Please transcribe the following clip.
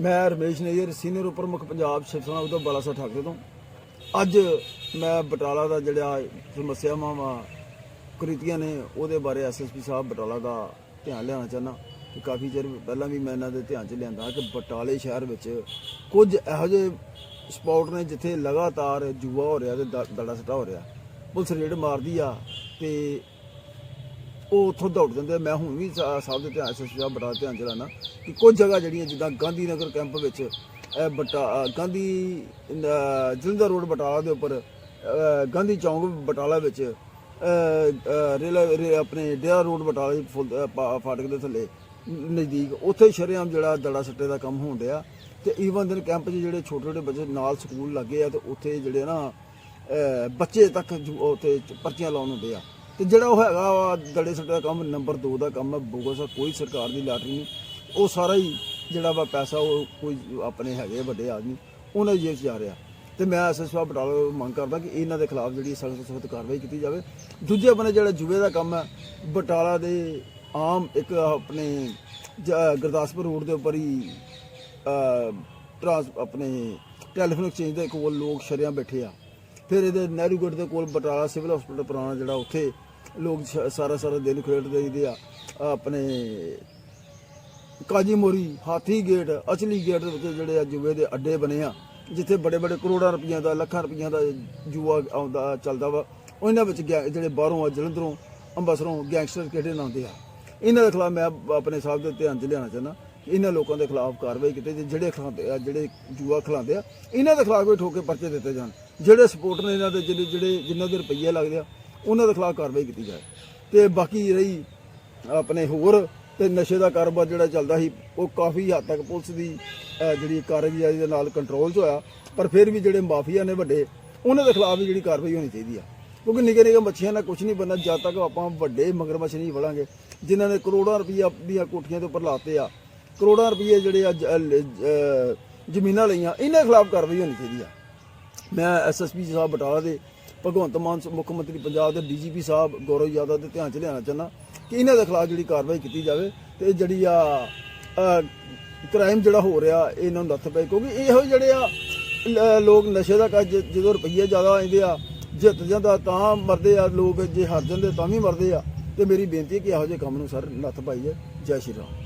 ਮੈਂ ਰਮੇਸ਼ ਨਈਅਰ ਸੀਨੀਅਰ ਉਪ ਮੁੱਖ ਪੰਜਾਬ ਸ਼ਿਵ ਸੈਨਾ ਉਦੋਂ ਬਾਲਾਸਾ ਠਾਕਰੇ ਤੋਂ। ਅੱਜ ਮੈਂ ਬਟਾਲਾ ਦਾ ਜਿਹੜਾ ਸਮੱਸਿਆਵਾਂ ਵਾ ਕ੍ਰਿਤੀਆਂ ਨੇ ਉਹਦੇ ਬਾਰੇ ਐਸਐਸਪੀ ਸਾਹਿਬ ਬਟਾਲਾ ਦਾ ਧਿਆਨ ਲਿਆਉਣਾ ਚਾਹੁੰਦਾ ਕਿ ਕਾਫੀ ਚਿਰ ਪਹਿਲਾਂ ਵੀ ਮੈਂ ਇਹਨਾਂ ਦੇ ਧਿਆਨ 'ਚ ਲਿਆਂਦਾ ਕਿ ਬਟਾਲੇ ਸ਼ਹਿਰ ਵਿੱਚ ਕੁਝ ਇਹੋ ਜਿਹੇ ਸਪੌਟ ਨੇ ਜਿੱਥੇ ਲਗਾਤਾਰ ਜੂਆ ਹੋ ਰਿਹਾ ਤੇ ਦ- ਦੜਾ ਸੱਟਾ ਹੋ ਰਿਹਾ। ਪੁਲਿਸ ਰੇਡ ਮਾਰਦੀ ਆ ਤੇ ਉਹ ਉੱਥੋਂ ਦੌੜ ਜਾਂਦੇ ਆ। ਮੈਂ ਹੁਣ ਵੀ ਸਾ- ਸਾਹਿਬ ਦੇ ਧਿਆਨ ਐਸਐਸਪੀ ਸਾਹਿਬ ਬਟਾਲਾ ਧਿਆਨ ਚਲਾਣਾ ਕਿ ਕੁਝ ਜਗ੍ਹਾ ਜਿਹੜੀਆਂ ਜਿੱਦਾਂ ਗਾਂਧੀ ਨਗਰ ਕੈਂਪ ਵਿੱਚ ਇਹ ਬਟਾ ਗਾਂਧੀ ਅ, ਜਲੰਧਰ ਰੋਡ ਬਟਾਲਾ ਦੇ ਉੱਪਰ ਅ, ਗਾਂਧੀ ਚੌਂਕ ਬਟਾਲਾ ਵਿੱਚ ਅ, ਅ, ਰੇਲ ਰੇ- ਆਪਣੇ ਡੇਰਾ ਰੋਡ ਬਟਾਲਾ ਦੇ ਫੁੱਲ- ਅ, ਪਾ- ਫਾਟਕ ਦੇ ਥੱਲੇ ਨਜ਼ਦੀਕ। ਉੱਥੇ ਸ਼ਰੇਆਮ ਜਿਹੜਾ ਦੜਾ ਸੱਟੇ ਦਾ ਕੰਮ ਹੋਣ ਡਿਆ। ਤੇ ਈਵਨ ਦਿਨ ਕੈਂਪ 'ਚ ਜਿਹੜੇ ਛੋਟੇ ਛੋਟੇ ਬੱਚੇ ਨਾਲ ਸਕੂਲ ਲੱਗੇ ਆ ਤੇ ਉੱਥੇ ਜਿਹੜੇ ਨਾ ਅ, ਬੱਚੇ ਤੱਕ ਜੂ- ਉੱਥੇ ਚ- ਪਰਚੀਆਂ ਲਾਉਣ ਹੁੰਦੇ ਆ। ਤੇ ਜਿਹੜਾ ਉਹ ਹੈਗਾ ਵਾ ਦੜੇ ਸੱਟੇ ਦਾ ਕੰਮ, ਨੰਬਰ 2 ਦਾ ਕੰਮ ਹੈ ਬੋਗਸ ਆ ਕੋਈ ਸਰਕਾਰ ਦੀ ਲਾਟਰੀ ਨਹੀਂ। ਉਹ ਸਾਰਾ ਹੀ ਜਿਹੜਾ ਵਾ ਪੈਸਾ ਉਹ ਕੋਈ ਆਪਣੇ ਹੈਗੇ ਵੱਡੇ ਆਦਮੀ, ਉਹਨਾਂ ਦੀ ਜੇਬ 'ਚ ਜਾ ਰਿਹਾ। ਤੇ ਮੈਂ ਐਸਐਸਪੀ ਬਟਾਲਾ ਮੰਗ ਕਰਦਾ ਕਿ ਇਹਨਾਂ ਦੇ ਖਿਲਾਫ ਜਿਹੜੀ ਸਖਤ ਸਖਤ ਕਾਰਵਾਈ ਕੀਤੀ ਜਾਵੇ। ਦੂਜੇ ਬੰਨੇ ਜਿਹੜਾ ਜੂਏ ਦਾ ਕੰਮ ਹੈ, ਬਟਾਲਾ ਦੇ ਆਮ ਇੱਕ ਆਪਣੇ ਗੁਰਦਾਸਪੁਰ ਰੋਡ ਦੇ ਉੱਪਰ ਹੀ ਟਰਾਂਸ, ਆਪਣੇ ਟੈਲੀਫੋਨ ਐਕਸਚੇਂਜ ਦੇ ਕੋਲ ਲੋਕ ਸ਼ਰਿਆਂ ਬੈਠੇ ਆ। ਫਿਰ ਇਹਦੇ ਨਹਿਰੂਗੜ੍ਹ ਦੇ ਕੋਲ ਬਟਾਲਾ ਸਿਵਲ ਹਸਪੀਟਲ ਪੁਰਾਣਾ ਜਿਹੜਾ ਉੱਥੇ ਲੋਕ ਸ਼- ਸਾਰਾ ਸਾਰਾ ਦਿਨ ਖੇਡਦੇ ਰਹਿੰਦੇ ਆ। ਆਪਣੇ ਕਾਜੀ ਮੋਰੀ, ਹਾਥੀ ਗੇਟ, ਅਚਲੀ ਗੇਟ ਦੇ ਵਿੱਚ ਜਿਹੜੇ ਆ ਜੂਏ ਦੇ ਅੱਡੇ ਬਣੇ ਆ, ਜਿੱਥੇ ਬੜੇ ਬੜੇ ਕਰੋੜਾਂ ਰੁਪਈਆ ਦਾ, ਲੱਖਾਂ ਰੁਪਈਆ ਦਾ ਜੂਆ ਆਉਂਦਾ, ਚੱਲਦਾ ਵਾ। ਉਹਨਾਂ ਵਿੱਚ ਗੈਂ- ਜਿਹੜੇ ਬਾਹਰੋਂ ਆ, ਜਲੰਧਰੋਂ, ਅੰਬਰਸਰੋਂ ਗੈਂਗਸਟਰ ਕਿਹੜੇ ਨਾਂ ਆਉਂਦੇ ਆ। ਇਹਨਾਂ ਦੇ ਖਿਲਾਫ ਮੈਂ ਆਪਣੇ ਸਾਹਿਬ ਦੇ ਧਿਆਨ 'ਚ ਲਿਆਉਣਾ ਚਾਹੁੰਦਾ। ਇਹਨਾਂ ਲੋਕਾਂ ਦੇ ਖਿਲਾਫ ਕਾਰਵਾਈ ਕੀਤੀ ਜੇ ਜਿਹੜੇ ਖਿਲਾਉਂਦੇ ਆ, ਜਿਹੜੇ ਜੂਆ ਖਿਲਾਉਂਦੇ ਆ, ਇਹਨਾਂ ਦੇ ਖਿਲਾਫ ਕੋਈ ਠੋਕੇ ਪਰਚੇ ਦਿੱਤੇ ਜਾਣ। ਜਿਹੜੇ ਸਪੋਰਟਰ ਨੇ ਇਹਨਾਂ ਦੇ, ਜਿਹੜੇ ਜਿਹੜੇ, ਜਿਨ੍ਹਾਂ ਦੇ ਰੁਪਈਏ ਲੱਗਦੇ ਆ, ਉਹਨਾਂ ਦੇ ਖਿਲਾਫ ਕਾਰਵਾਈ ਕੀਤੀ ਜਾਏ। ਤੇ ਬਾਕੀ ਰਹੀ ਆਪਣੇ ਹੋਰ, ਤੇ ਨਸ਼ੇ ਦਾ ਕਾਰੋਬਾਰ ਜਿਹੜਾ ਚੱਲਦਾ ਸੀ, ਉਹ ਕਾਫੀ ਹੱਦ ਤੱਕ ਪੁਲਿਸ ਦੀ ਜਿਹੜੀ ਕਾਰਗੁਜ਼ਾਰੀ ਦੇ ਨਾਲ ਕੰਟਰੋਲ 'ਚ ਹੋਇਆ, ਪਰ ਫਿਰ ਵੀ ਜਿਹੜੇ ਮਾਫੀਆ ਨੇ ਵੱਡੇ, ਉਹਨਾਂ ਦੇ ਖਿਲਾਫ ਵੀ ਜਿਹੜੀ ਕਾਰਵਾਈ ਹੋਣੀ ਚਾਹੀਦੀ ਆ। ਕਿਉਂਕਿ ਨਿੱਕੇ ਨਿੱਕੇ ਮੱਛੀਆਂ ਨਾਲ ਕੁਝ ਨਹੀਂ ਬਣਨਾ ਜਦ ਤੱਕ ਆਪਾਂ ਵੱਡੇ ਮਗਰਮੱਛ ਨਹੀਂ ਵੜਾਂਗੇ ਜਿਨ੍ਹਾਂ ਨੇ ਕਰੋੜਾਂ ਰੁਪਈਆ ਦੀਆਂ ਕੋਠੀਆਂ ਦੇ ਉੱਪਰ ਲਾਤੇ ਆ ਕਰੋੜਾਂ ਰੁਪਈਏ ਜਿਹੜੇ ਆ ਜ- ਜ਼ਮੀਨਾਂ ਲਈਆਂ, ਇਹਨਾਂ ਖਿਲਾਫ ਕਾਰਵਾਈ ਹੋਣੀ ਚਾਹੀਦੀ ਆ। ਮੈਂ ਐਸਐਸਪੀ ਸਾਹਿਬ ਬਟਾਲਾ ਦੇ ਭਗਵੰਤ ਮਾਨ ਮੁੱਖ ਮੰਤਰੀ ਪੰਜਾਬ ਦੇ ਡੀਜੀਪੀ ਸਾਹਿਬ ਗੌਰਵ ਯਾਦਵ ਦੇ ਧਿਆਨ ਚ ਲਿਆਉਣਾ ਚਾਹੁੰਦਾ ਕਿ ਇਹਨਾਂ ਦੇ ਖਿਲਾਫ ਜਿਹੜੀ ਕਾਰਵਾਈ ਕੀਤੀ ਜਾਵੇ ਤੇ ਜਿਹੜੀ ਆ ਕ੍ਰਾਈਮ ਜਿਹੜਾ ਹੋ ਰਿਹਾ, ਇਹਨਾਂ ਨੂੰ ਨੱਥ ਪਏ, ਕਿਉਂਕਿ ਇਹੋ ਹੀ ਜਿਹੜੇ ਆ ਲੋਕ ਨਸ਼ੇ ਦਾ ਕਰ ਜਦੋਂ ਰੁਪਈਏ ਜ਼ਿਆਦਾ ਆਉਂਦੇ ਆ, ਜਿੱਤ ਜਾਂਦਾ ਤਾਂ ਮਰਦੇ ਆ ਲੋਕ, ਜੇ ਹਾਰ ਜਾਂਦੇ ਤਾਂ ਵੀ ਮਰਦੇ ਆ। ਤੇ ਮੇਰੀ ਬੇਨਤੀ ਹੈ ਕਿ ਇਹੋ ਜਿਹੇ ਕੰਮ ਨੂੰ ਸਰ ਨੱਥ ਪਾਈਏ। ਜੈ ਸ਼੍ਰੀ ਰਾਮ।